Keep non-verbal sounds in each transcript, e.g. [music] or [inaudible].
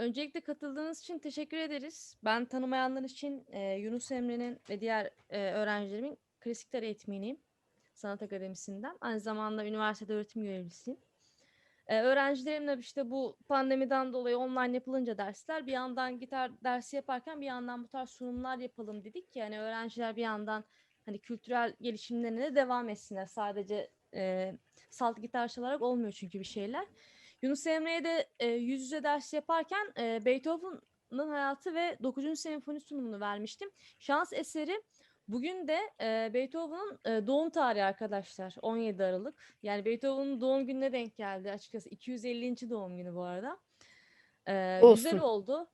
Öncelikle katıldığınız için teşekkür ederiz. Ben tanımayanlar için e, Yunus Emre'nin ve diğer e, öğrencilerimin klasikler eğitmeniyim. Sanat Akademisi'nden. Aynı zamanda üniversitede öğretim görevlisiyim. E, öğrencilerimle işte bu pandemiden dolayı online yapılınca dersler bir yandan gitar dersi yaparken bir yandan bu tarz sunumlar yapalım dedik ki yani öğrenciler bir yandan hani kültürel gelişimlerine de devam etsinler. Sadece e, salt gitar çalarak olmuyor çünkü bir şeyler. Yunus Emre'ye de e, yüz yüze ders yaparken e, Beethoven'ın hayatı ve 9. senfoni sunumunu vermiştim. Şans eseri bugün de e, Beethoven'ın e, doğum tarihi arkadaşlar 17 Aralık. Yani Beethoven'ın doğum gününe denk geldi açıkçası 250. doğum günü bu arada. E, güzel Olsun. oldu.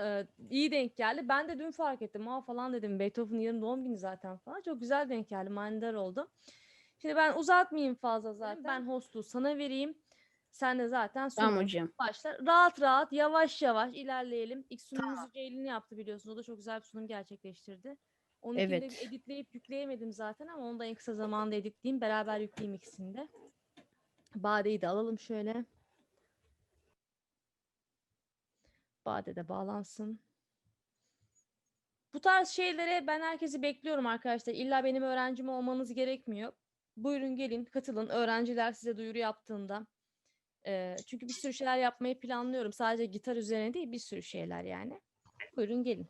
E, iyi denk geldi. Ben de dün fark ettim. Ha falan dedim Beethoven'ın yarın doğum günü zaten falan. Çok güzel denk geldi. Manidar oldu. Şimdi ben uzatmayayım fazla zaten. Ben hostluğu sana vereyim. Sen de zaten Tamam hocam. başla. Rahat rahat yavaş yavaş ilerleyelim. İlk sunumumuzu Ceylin yaptı biliyorsunuz. O da çok güzel bir sunum gerçekleştirdi. Onu Evet. editleyip yükleyemedim zaten ama onu da en kısa zamanda editleyeyim. Beraber yükleyeyim ikisini de. Bade'yi de alalım şöyle. Bade de bağlansın. Bu tarz şeylere ben herkesi bekliyorum arkadaşlar. İlla benim öğrencim olmanız gerekmiyor. Buyurun gelin katılın. Öğrenciler size duyuru yaptığında. Eee, çünkü bir sürü şeyler yapmayı planlıyorum. Sadece gitar üzerine değil bir sürü şeyler yani. Buyurun gelin.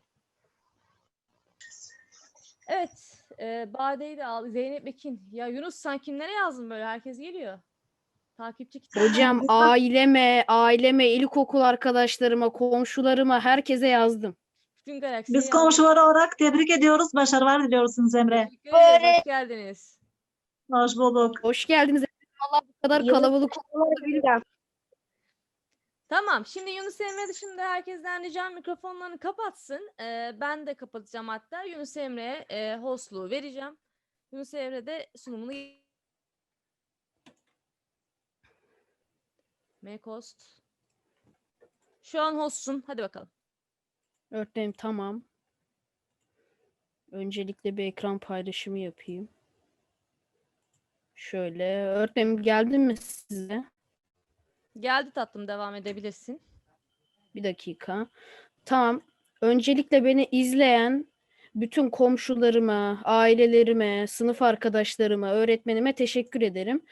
Evet. eee Bade'yi de al. Zeynep Ekin. Ya Yunus sen kimlere yazdın böyle? Herkes geliyor. Takipçi kitle. Hocam [laughs] aileme, aileme, ilkokul arkadaşlarıma, komşularıma, herkese yazdım. Bütün galaksiye Biz yazdın. komşular olarak tebrik ediyoruz. Başarılar diliyorsunuz Emre. Teşekkür ederiz, Hoş geldiniz. Hoş bulduk. Hoş geldiniz. Allah bu kadar kalabalık Tamam. Şimdi Yunus Emre dışında herkesten ricam mikrofonlarını kapatsın. Ee, ben de kapatacağım hatta. Yunus Emre'ye e, hostluğu vereceğim. Yunus Emre de sunumunu Make host. Şu an hostsun. Hadi bakalım. Öğretmenim tamam. Öncelikle bir ekran paylaşımı yapayım. Şöyle. Öğretmenim geldi mi size? Geldi tatlım devam edebilirsin. Bir dakika. Tamam. Öncelikle beni izleyen bütün komşularıma, ailelerime, sınıf arkadaşlarıma, öğretmenime teşekkür ederim.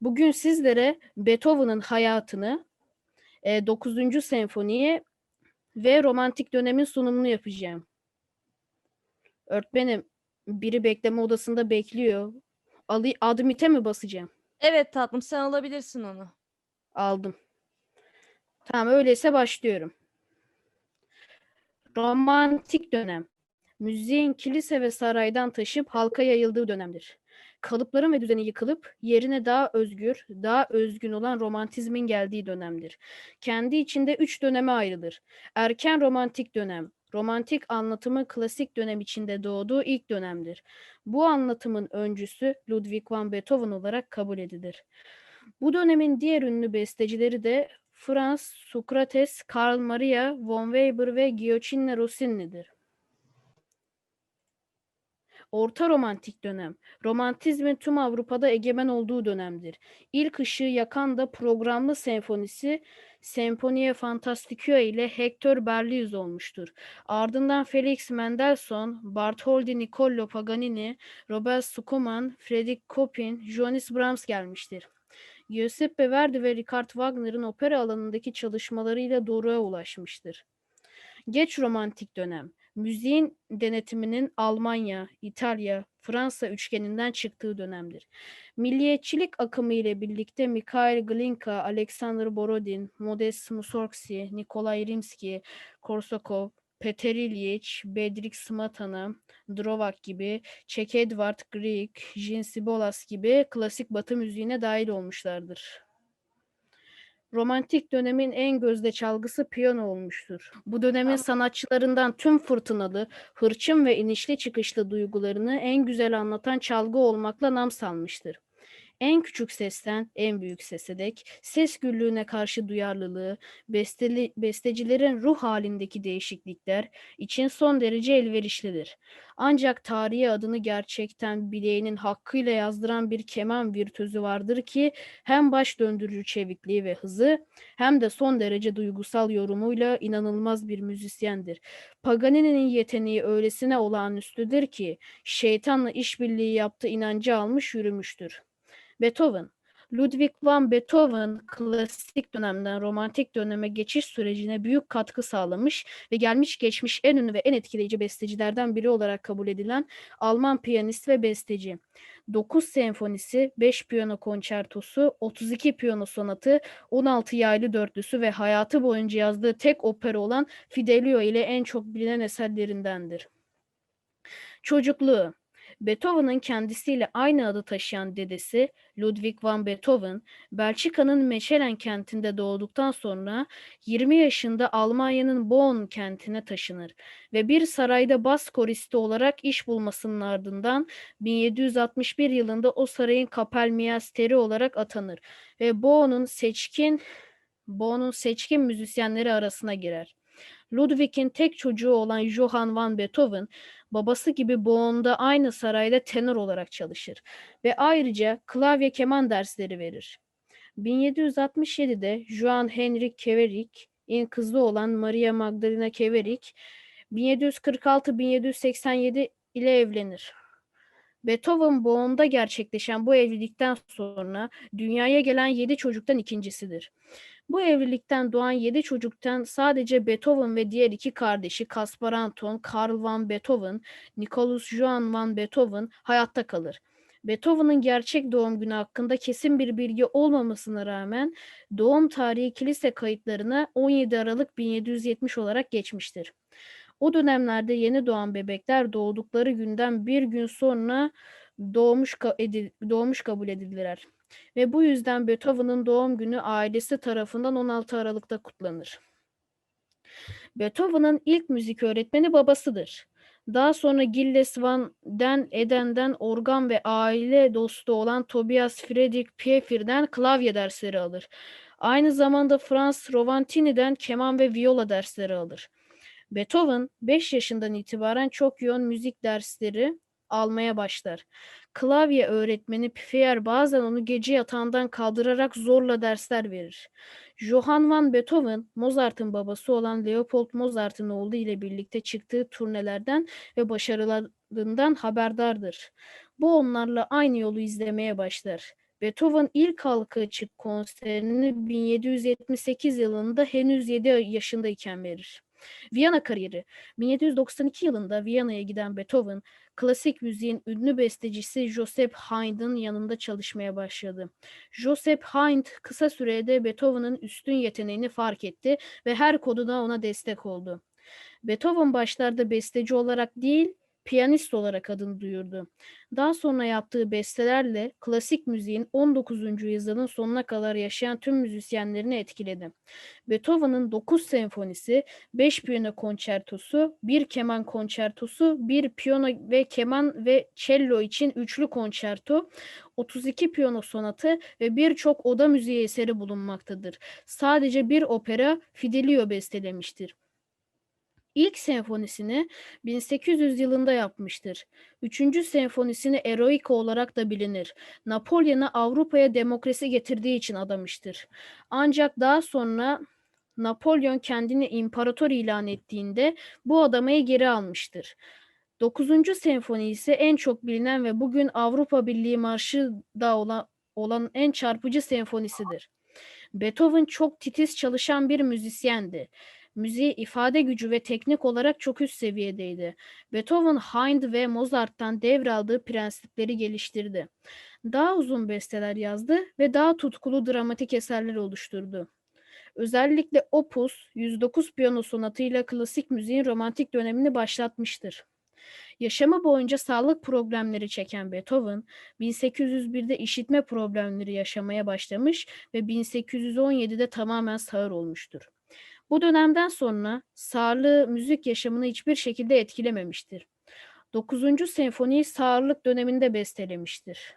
Bugün sizlere Beethoven'ın hayatını, 9. senfoniyi ve romantik dönemin sunumunu yapacağım. Öğretmenim, biri bekleme odasında bekliyor. Ali, admite mi basacağım? Evet tatlım sen alabilirsin onu. Aldım. Tamam öyleyse başlıyorum. Romantik dönem. Müziğin kilise ve saraydan taşıp halka yayıldığı dönemdir. Kalıpların ve düzeni yıkılıp yerine daha özgür, daha özgün olan romantizmin geldiği dönemdir. Kendi içinde üç döneme ayrılır. Erken romantik dönem, romantik anlatımın klasik dönem içinde doğduğu ilk dönemdir. Bu anlatımın öncüsü Ludwig van Beethoven olarak kabul edilir. Bu dönemin diğer ünlü bestecileri de Franz Sokrates, Karl Maria von Weber ve Gioacchino Rossini'dir. Orta romantik dönem, romantizmin tüm Avrupa'da egemen olduğu dönemdir. İlk ışığı yakan da programlı senfonisi Senfonia Fantastica ile Hector Berlioz olmuştur. Ardından Felix Mendelssohn, Bartholdi Niccolò Paganini, Robert Schumann, Frederick Chopin, Johannes Brahms gelmiştir. Giuseppe Verdi ve Richard Wagner'ın opera alanındaki çalışmalarıyla doğruya ulaşmıştır. Geç romantik dönem, müziğin denetiminin Almanya, İtalya, Fransa üçgeninden çıktığı dönemdir. Milliyetçilik akımı ile birlikte Mikhail Glinka, Alexander Borodin, Modest Mussorgsky, Nikolay Rimsky, Korsakov, Peter İlyich, Bedřich Smetana, Drovak gibi, Çek Edward Grieg, Jean Sibolas gibi klasik batı müziğine dahil olmuşlardır. Romantik dönemin en gözde çalgısı piyano olmuştur. Bu dönemin sanatçılarından tüm fırtınalı, hırçın ve inişli çıkışlı duygularını en güzel anlatan çalgı olmakla nam salmıştır. En küçük sesten en büyük sese dek ses gürlüğüne karşı duyarlılığı, besteli, bestecilerin ruh halindeki değişiklikler için son derece elverişlidir. Ancak tarihe adını gerçekten bileğinin hakkıyla yazdıran bir keman virtüzü vardır ki hem baş döndürücü çevikliği ve hızı hem de son derece duygusal yorumuyla inanılmaz bir müzisyendir. Paganini'nin yeteneği öylesine olağanüstüdür ki şeytanla işbirliği yaptığı inancı almış yürümüştür. Beethoven Ludwig van Beethoven klasik dönemden romantik döneme geçiş sürecine büyük katkı sağlamış ve gelmiş geçmiş en ünlü ve en etkileyici bestecilerden biri olarak kabul edilen Alman piyanist ve besteci. 9 senfonisi, 5 piyano konçertosu, 32 piyano sonatı, 16 yaylı dörtlüsü ve hayatı boyunca yazdığı tek opera olan Fidelio ile en çok bilinen eserlerindendir. Çocukluğu Beethoven'ın kendisiyle aynı adı taşıyan dedesi Ludwig van Beethoven, Belçika'nın Mechelen kentinde doğduktan sonra 20 yaşında Almanya'nın Bonn kentine taşınır ve bir sarayda bas koristi olarak iş bulmasının ardından 1761 yılında o sarayın kapelmeyasteri olarak atanır ve Bonn'un seçkin Bonn'un seçkin müzisyenleri arasına girer. Ludwig'in tek çocuğu olan Johann van Beethoven, babası gibi Bonn'da aynı sarayda tenor olarak çalışır ve ayrıca klavye keman dersleri verir. 1767'de Johann Henrik Keverik, kızı olan Maria Magdalena Keverik, 1746-1787 ile evlenir. Beethoven Bonn'da gerçekleşen bu evlilikten sonra dünyaya gelen yedi çocuktan ikincisidir. Bu evlilikten doğan yedi çocuktan sadece Beethoven ve diğer iki kardeşi Caspar Anton, Karl van Beethoven, Nicholas Johann van Beethoven hayatta kalır. Beethoven'ın gerçek doğum günü hakkında kesin bir bilgi olmamasına rağmen doğum tarihi kilise kayıtlarına 17 Aralık 1770 olarak geçmiştir. O dönemlerde yeni doğan bebekler doğdukları günden bir gün sonra doğmuş, edil- doğmuş kabul edildiler. Ve bu yüzden Beethoven'ın doğum günü ailesi tarafından 16 Aralık'ta kutlanır. Beethoven'ın ilk müzik öğretmeni babasıdır. Daha sonra Gilles van den Eden'den organ ve aile dostu olan Tobias Friedrich Pfeiffer'den klavye dersleri alır. Aynı zamanda Franz Rovantini'den keman ve viola dersleri alır. Beethoven 5 yaşından itibaren çok yoğun müzik dersleri almaya başlar. Klavye öğretmeni Pfeiffer bazen onu gece yatağından kaldırarak zorla dersler verir. Johann van Beethoven, Mozart'ın babası olan Leopold Mozart'ın oğlu ile birlikte çıktığı turnelerden ve başarılarından haberdardır. Bu onlarla aynı yolu izlemeye başlar. Beethoven ilk halka açık konserini 1778 yılında henüz 7 yaşındayken verir. Viyana kariyeri 1792 yılında Viyana'ya giden Beethoven, klasik müziğin ünlü bestecisi Joseph Haydn'ın yanında çalışmaya başladı. Joseph Haydn kısa sürede Beethoven'ın üstün yeteneğini fark etti ve her konuda ona destek oldu. Beethoven başlarda besteci olarak değil, piyanist olarak adını duyurdu. Daha sonra yaptığı bestelerle klasik müziğin 19. yüzyılın sonuna kadar yaşayan tüm müzisyenlerini etkiledi. Beethoven'ın 9 senfonisi, 5 piyano konçertosu, 1 keman konçertosu, 1 piyano ve keman ve cello için üçlü konçerto, 32 piyano sonatı ve birçok oda müziği eseri bulunmaktadır. Sadece bir opera Fidelio bestelemiştir. İlk senfonisini 1800 yılında yapmıştır. Üçüncü senfonisini Eroica olarak da bilinir. Napolyon'a Avrupa'ya demokrasi getirdiği için adamıştır. Ancak daha sonra Napolyon kendini imparator ilan ettiğinde bu adamayı geri almıştır. Dokuzuncu senfoni ise en çok bilinen ve bugün Avrupa Birliği Marşı da olan, olan en çarpıcı senfonisidir. Beethoven çok titiz çalışan bir müzisyendi. Müziği ifade gücü ve teknik olarak çok üst seviyedeydi. Beethoven, Haydn ve Mozart'tan devraldığı prensipleri geliştirdi. Daha uzun besteler yazdı ve daha tutkulu dramatik eserler oluşturdu. Özellikle Opus 109 piyano sonatıyla klasik müziğin romantik dönemini başlatmıştır. Yaşamı boyunca sağlık problemleri çeken Beethoven, 1801'de işitme problemleri yaşamaya başlamış ve 1817'de tamamen sağır olmuştur. Bu dönemden sonra sağırlığı müzik yaşamını hiçbir şekilde etkilememiştir. 9. senfoniyi sağırlık döneminde bestelemiştir.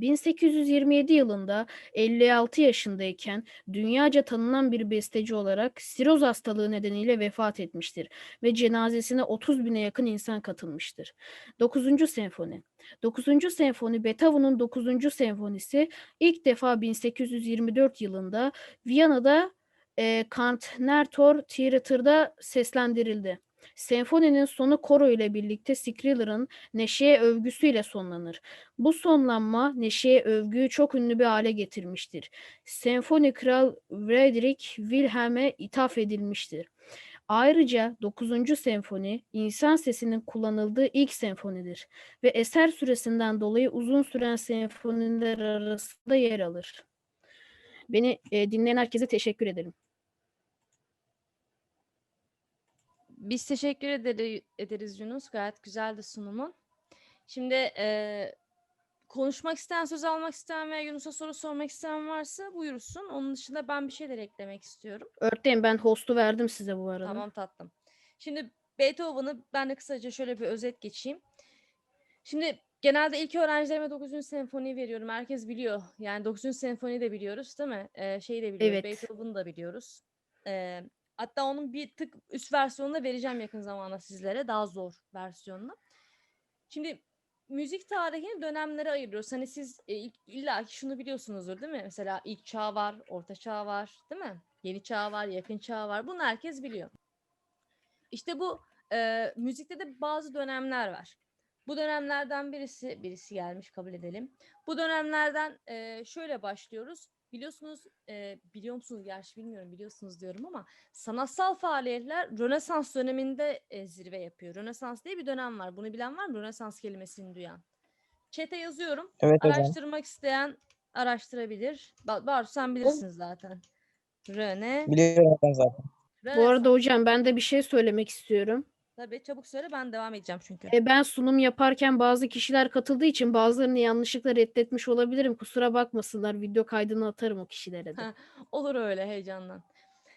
1827 yılında 56 yaşındayken dünyaca tanınan bir besteci olarak siroz hastalığı nedeniyle vefat etmiştir ve cenazesine 30 bine yakın insan katılmıştır. 9. Senfoni 9. Senfoni Beethoven'un 9. senfonisi ilk defa 1824 yılında Viyana'da e, Kantnertor Theater'da seslendirildi. Senfoninin sonu koro ile birlikte Skriller'ın neşeye övgüsüyle sonlanır. Bu sonlanma neşeye övgüyü çok ünlü bir hale getirmiştir. Senfoni Kral Friedrich Wilhelm'e ithaf edilmiştir. Ayrıca 9. senfoni insan sesinin kullanıldığı ilk senfonidir ve eser süresinden dolayı uzun süren senfoniler arasında yer alır. Beni e, dinleyen herkese teşekkür ederim. Biz teşekkür ederi- ederiz Yunus. Gayet güzeldi sunumun. Şimdi eee, konuşmak isteyen, söz almak isteyen veya Yunus'a soru sormak isteyen varsa buyursun. Onun dışında ben bir şeyler eklemek istiyorum. Örneğin ben host'u verdim size bu arada. Tamam tatlım. Şimdi Beethoven'ı ben de kısaca şöyle bir özet geçeyim. Şimdi genelde ilk öğrencilerime 9. senfoniyi veriyorum. Herkes biliyor. Yani 9. senfoniyi de biliyoruz değil mi? Ee, şeyi de biliyoruz. Evet. Beethoven'ı da biliyoruz. Ee, hatta onun bir tık üst versiyonunu vereceğim yakın zamanda sizlere. Daha zor versiyonunu. Şimdi müzik tarihini dönemlere ayırıyoruz. Hani siz e, illa ki şunu biliyorsunuzdur değil mi? Mesela ilk çağ var, orta çağ var değil mi? Yeni çağ var, yakın çağ var. Bunu herkes biliyor. İşte bu e, müzikte de bazı dönemler var. Bu dönemlerden birisi, birisi gelmiş kabul edelim. Bu dönemlerden e, şöyle başlıyoruz. Biliyorsunuz, e, biliyor musunuz gerçi bilmiyorum biliyorsunuz diyorum ama sanatsal faaliyetler Rönesans döneminde e, zirve yapıyor. Rönesans diye bir dönem var. Bunu bilen var mı? Rönesans kelimesini duyan. Çete yazıyorum. Evet hocam. Araştırmak isteyen araştırabilir. Ba- Bartu sen bilirsin zaten. Röne. Biliyorum hocam zaten. Bu arada hocam ben de bir şey söylemek istiyorum. Tabii çabuk söyle ben devam edeceğim çünkü. E, ben sunum yaparken bazı kişiler katıldığı için bazılarını yanlışlıkla reddetmiş olabilirim. Kusura bakmasınlar. Video kaydını atarım o kişilere de. Ha. Olur öyle heyecandan.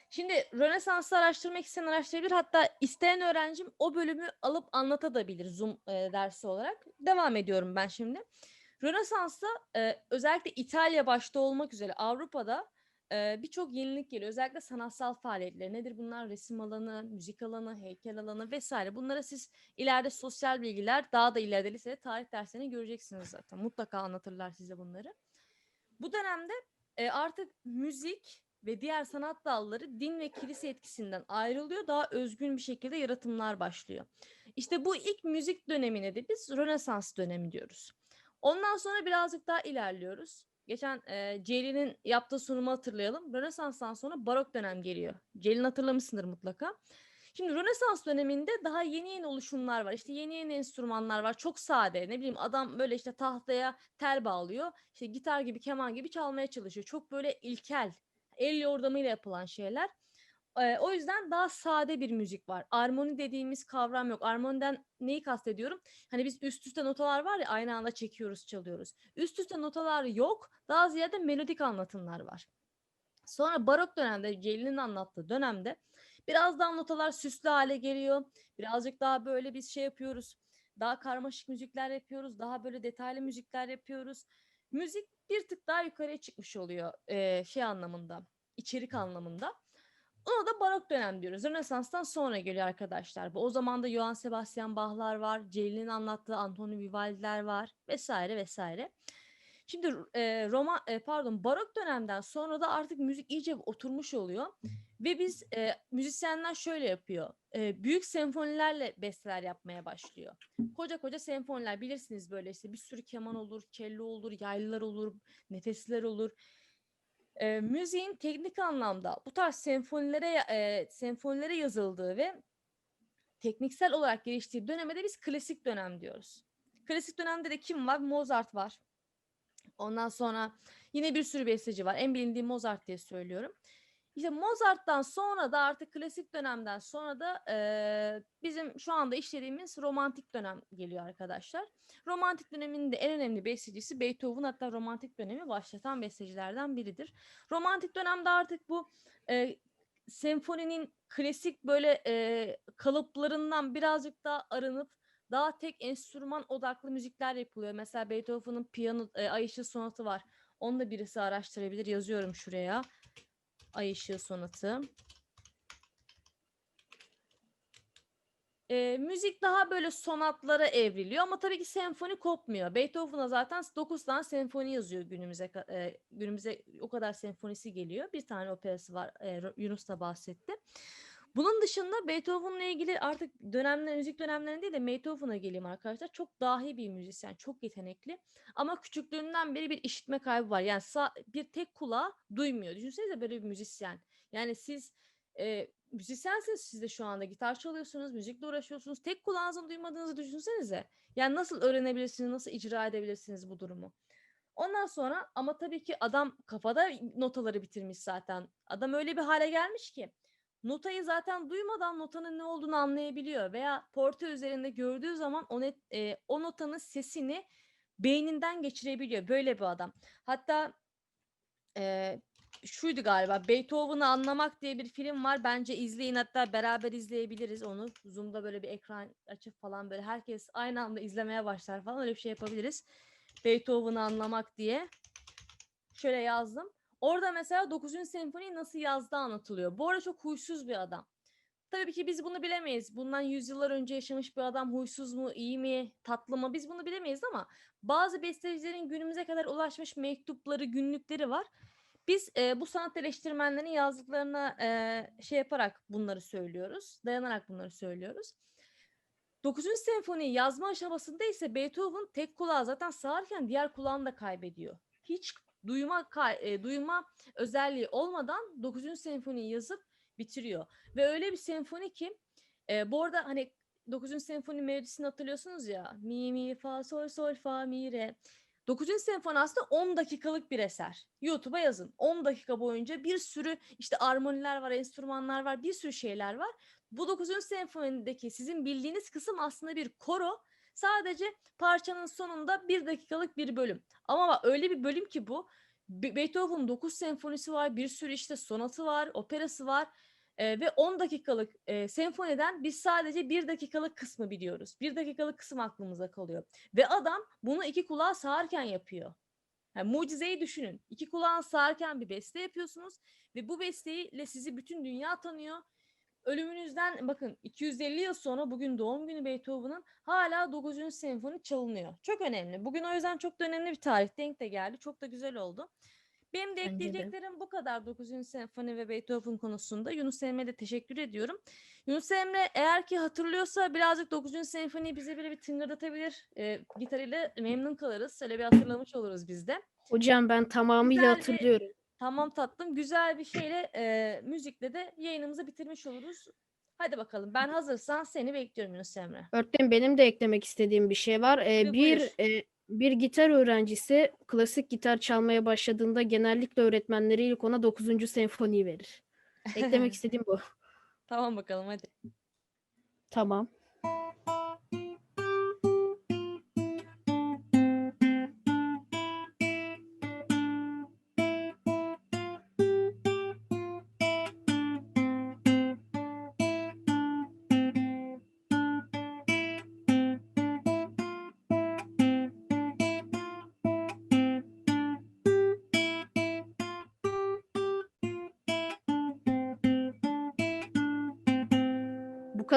Şimdi Rönesans'ı araştırmak isteyen araştırabilir. Hatta isteyen öğrencim o bölümü alıp anlatabilir Zoom e, dersi olarak. Devam ediyorum ben şimdi. Rönesans'ta e, özellikle İtalya başta olmak üzere Avrupa'da e, birçok yenilik geliyor. Özellikle sanatsal faaliyetler. Nedir bunlar? Resim alanı, müzik alanı, heykel alanı vesaire. Bunlara siz ileride sosyal bilgiler, daha da ileride lisede tarih derslerinde göreceksiniz zaten. Mutlaka anlatırlar size bunları. Bu dönemde artık müzik ve diğer sanat dalları din ve kilise etkisinden ayrılıyor. Daha özgün bir şekilde yaratımlar başlıyor. İşte bu ilk müzik dönemine de biz Rönesans dönemi diyoruz. Ondan sonra birazcık daha ilerliyoruz. Geçen e, Ceylin'in yaptığı sunumu hatırlayalım. Rönesans'tan sonra barok dönem geliyor. Ceylin hatırlamışsındır mutlaka. Şimdi Rönesans döneminde daha yeni yeni oluşumlar var. İşte yeni yeni enstrümanlar var. Çok sade. Ne bileyim adam böyle işte tahtaya tel bağlıyor. İşte gitar gibi, keman gibi çalmaya çalışıyor. Çok böyle ilkel, el yordamıyla yapılan şeyler. O yüzden daha sade bir müzik var. Armoni dediğimiz kavram yok. Armoniden neyi kastediyorum? Hani biz üst üste notalar var ya aynı anda çekiyoruz, çalıyoruz. Üst üste notalar yok. Daha ziyade melodik anlatımlar var. Sonra barok dönemde, Ceylin'in anlattığı dönemde biraz daha notalar süslü hale geliyor. Birazcık daha böyle biz şey yapıyoruz. Daha karmaşık müzikler yapıyoruz. Daha böyle detaylı müzikler yapıyoruz. Müzik bir tık daha yukarıya çıkmış oluyor şey anlamında, içerik anlamında. Ona da barok dönem diyoruz. Rönesans'tan sonra geliyor arkadaşlar. Bu o zaman da Johann Sebastian Bach'lar var, Ceylin'in anlattığı Antonio Vivaldi'ler var vesaire vesaire. Şimdi e, Roma e, pardon barok dönemden sonra da artık müzik iyice oturmuş oluyor ve biz e, müzisyenler şöyle yapıyor. E, büyük senfonilerle besteler yapmaya başlıyor. Koca koca senfoniler bilirsiniz böyle işte bir sürü keman olur, cello olur, yaylılar olur, nefesler olur. E, müziğin teknik anlamda bu tarz senfonilere e, senfonilere yazıldığı ve tekniksel olarak geliştiği döneme de biz klasik dönem diyoruz. Klasik dönemde de kim var? Mozart var. Ondan sonra yine bir sürü besteci var. En bilindiği Mozart diye söylüyorum. İşte Mozart'tan sonra da artık klasik dönemden sonra da eee, bizim şu anda işlediğimiz romantik dönem geliyor arkadaşlar. Romantik dönemin de en önemli bestecisi Beethoven hatta romantik dönemi başlatan bestecilerden biridir. Romantik dönemde artık bu eee, senfoninin klasik böyle eee, kalıplarından birazcık daha arınıp daha tek enstrüman odaklı müzikler yapılıyor. Mesela Beethoven'ın piyano e, Ay Işığı Sonatı var. Onu da birisi araştırabilir. Yazıyorum şuraya. Ay Işığı Sonatı. Ee, müzik daha böyle sonatlara evriliyor ama tabii ki senfoni kopmuyor. Beethoven'a zaten 9 tane senfoni yazıyor günümüze e, günümüze o kadar senfonisi geliyor. Bir tane operası var. e, Yunus da bahsetti. Bunun dışında Beethoven'la ilgili artık dönemler, müzik dönemlerinde değil de Beethoven'a geleyim arkadaşlar. Çok dahi bir müzisyen, çok yetenekli. Ama küçüklüğünden beri bir işitme kaybı var. Yani sağ, bir tek kulağı duymuyor. Düşünsenize böyle bir müzisyen. Yani siz e, müzisyensiniz siz de şu anda gitar çalıyorsunuz, müzikle uğraşıyorsunuz. Tek kulağınızın duymadığınızı düşünsenize. Yani nasıl öğrenebilirsiniz, nasıl icra edebilirsiniz bu durumu? Ondan sonra ama tabii ki adam kafada notaları bitirmiş zaten. Adam öyle bir hale gelmiş ki notayı zaten duymadan notanın ne olduğunu anlayabiliyor veya portre üzerinde gördüğü zaman o, net, e, o notanın sesini beyninden geçirebiliyor. Böyle bir adam. Hatta e, şuydu galiba Beethoven'ı anlamak diye bir film var. Bence izleyin hatta beraber izleyebiliriz onu. Zoom'da böyle bir ekran açıp falan böyle herkes aynı anda izlemeye başlar falan öyle bir şey yapabiliriz. Beethoven'ı anlamak diye. Şöyle yazdım. Orada mesela 9. senfoniyi nasıl yazdığı anlatılıyor. Bu arada çok huysuz bir adam. Tabii ki biz bunu bilemeyiz. Bundan yüzyıllar önce yaşamış bir adam huysuz mu, iyi mi, tatlı mı biz bunu bilemeyiz ama bazı bestecilerin günümüze kadar ulaşmış mektupları, günlükleri var. Biz e, bu sanat eleştirmenlerin yazdıklarına e, şey yaparak bunları söylüyoruz. Dayanarak bunları söylüyoruz. 9. senfoniyi yazma aşamasında ise Beethoven tek kulağı zaten sağarken diğer kulağını da kaybediyor. Hiç duyma e, duyma özelliği olmadan 9. senfoniyi yazıp bitiriyor. Ve öyle bir senfoni ki e, bu arada hani 9. senfoni melodisini hatırlıyorsunuz ya. Mi mi fa sol sol fa mi re. 9. senfoni aslında 10 dakikalık bir eser. YouTube'a yazın. 10 dakika boyunca bir sürü işte armoniler var, enstrümanlar var, bir sürü şeyler var. Bu 9. senfonideki sizin bildiğiniz kısım aslında bir koro. Sadece parçanın sonunda bir dakikalık bir bölüm. Ama bak öyle bir bölüm ki bu. Be- Beethoven'ın 9 senfonisi var, bir sürü işte sonatı var, operası var. Ee, ve 10 dakikalık e, senfoniden biz sadece bir dakikalık kısmı biliyoruz. Bir dakikalık kısım aklımıza kalıyor. Ve adam bunu iki kulağı sağarken yapıyor. Yani mucizeyi düşünün. İki kulağın sağarken bir beste yapıyorsunuz ve bu besteyle sizi bütün dünya tanıyor. Ölümünüzden bakın 250 yıl sonra bugün doğum günü Beethoven'ın hala 9. senfoni çalınıyor. Çok önemli. Bugün o yüzden çok da önemli bir tarih denk de geldi. Çok da güzel oldu. Benim de ekleyeceklerim bu kadar 9. senfoni ve Beethoven konusunda. Yunus Emre'ye de teşekkür ediyorum. Yunus Emre eğer ki hatırlıyorsa birazcık 9. senfoniyi bize böyle bir tıngırdatabilir. E, gitarıyla memnun kalırız. Öyle bir hatırlamış oluruz biz de. Hocam ben tamamıyla Güzel hatırlıyorum. Tamam tatlım. Güzel bir şeyle e, müzikle de yayınımızı bitirmiş oluruz. Hadi bakalım. Ben hazırsan seni bekliyorum Yunus Emre. Öğretmenim benim de eklemek istediğim bir şey var. Ee, bir e, bir gitar öğrencisi klasik gitar çalmaya başladığında genellikle öğretmenleri ilk ona 9. senfoniyi verir. Eklemek [laughs] istediğim bu. Tamam bakalım hadi. Tamam.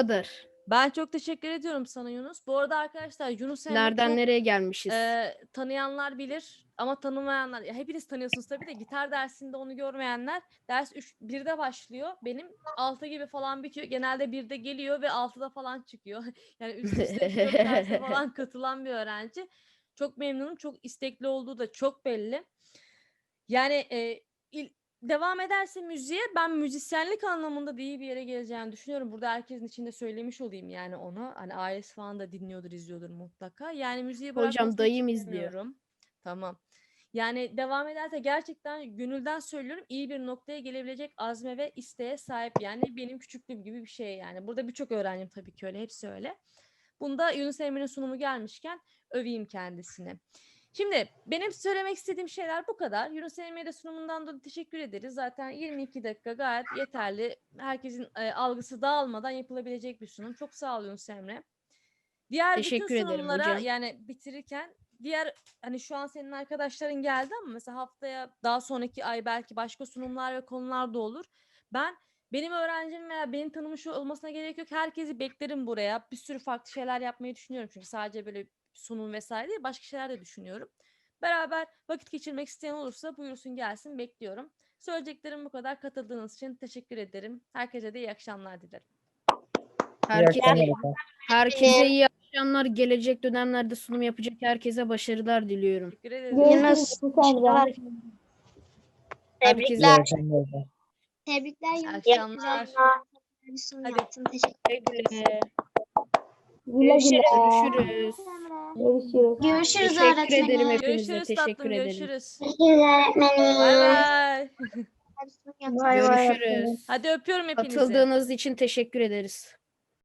Kadar. Ben çok teşekkür ediyorum sana Yunus. Bu arada arkadaşlar Yunus Emre Nereden çok, nereye gelmişiz? e, tanıyanlar bilir ama tanımayanlar ya hepiniz tanıyorsunuz tabii de gitar dersinde onu görmeyenler ders 3 1'de başlıyor. Benim 6 gibi falan bitiyor. Genelde 1'de geliyor ve 6'da falan çıkıyor. [laughs] yani üst üste üç, dört derse [laughs] falan katılan bir öğrenci. Çok memnunum. Çok istekli olduğu da çok belli. Yani e, il- devam ederse müziğe ben müzisyenlik anlamında da iyi bir yere geleceğini düşünüyorum. Burada herkesin içinde söylemiş olayım yani onu. Hani ailesi falan da dinliyordur, izliyordur mutlaka. Yani müziği Hocam, dayım izliyor. Tamam. Yani devam ederse gerçekten gönülden söylüyorum iyi bir noktaya gelebilecek azme ve isteğe sahip. Yani benim küçüklüğüm gibi bir şey yani. Burada birçok öğrencim tabii ki öyle, hepsi öyle. Bunda Yunus Emre'nin sunumu gelmişken öveyim kendisini. Şimdi benim söylemek istediğim şeyler bu kadar. Yunus Emre'ye de sunumundan dolayı teşekkür ederiz. Zaten 22 dakika gayet yeterli. Herkesin e, algısı dağılmadan yapılabilecek bir sunum. Çok sağ ol Yunus Emre. Diğer Teşekkür bütün ederim sunumlara hocam. yani bitirirken diğer hani şu an senin arkadaşların geldi ama mesela haftaya daha sonraki ay belki başka sunumlar ve konular da olur. Ben benim öğrencim veya benim tanımış olmasına gerek yok. Herkesi beklerim buraya. Bir sürü farklı şeyler yapmayı düşünüyorum. Çünkü sadece böyle sunum vesaire değil başka şeyler de düşünüyorum. Beraber vakit geçirmek isteyen olursa buyursun gelsin bekliyorum. Söyleyeceklerim bu kadar. Katıldığınız için teşekkür ederim. Herkese de iyi akşamlar dilerim. Herkese, herkese iyi akşamlar. Gelecek dönemlerde sunum yapacak herkese başarılar diliyorum. Teşekkür ederim. Herkese Tebrikler. Tebrikler Yunus. akşamlar. Hadi. Teşekkür güle. Güle güle. Görüşürüz. Görüşürüz. Görüşürüz Teşekkür ederim öğretmenim. hepinize. Görüşürüz Teşekkür tatlım. ederim. Görüşürüz. Görüşürüz öğretmenim. Bay bay. Görüşürüz. Hadi öpüyorum hepinizi. Katıldığınız için teşekkür ederiz.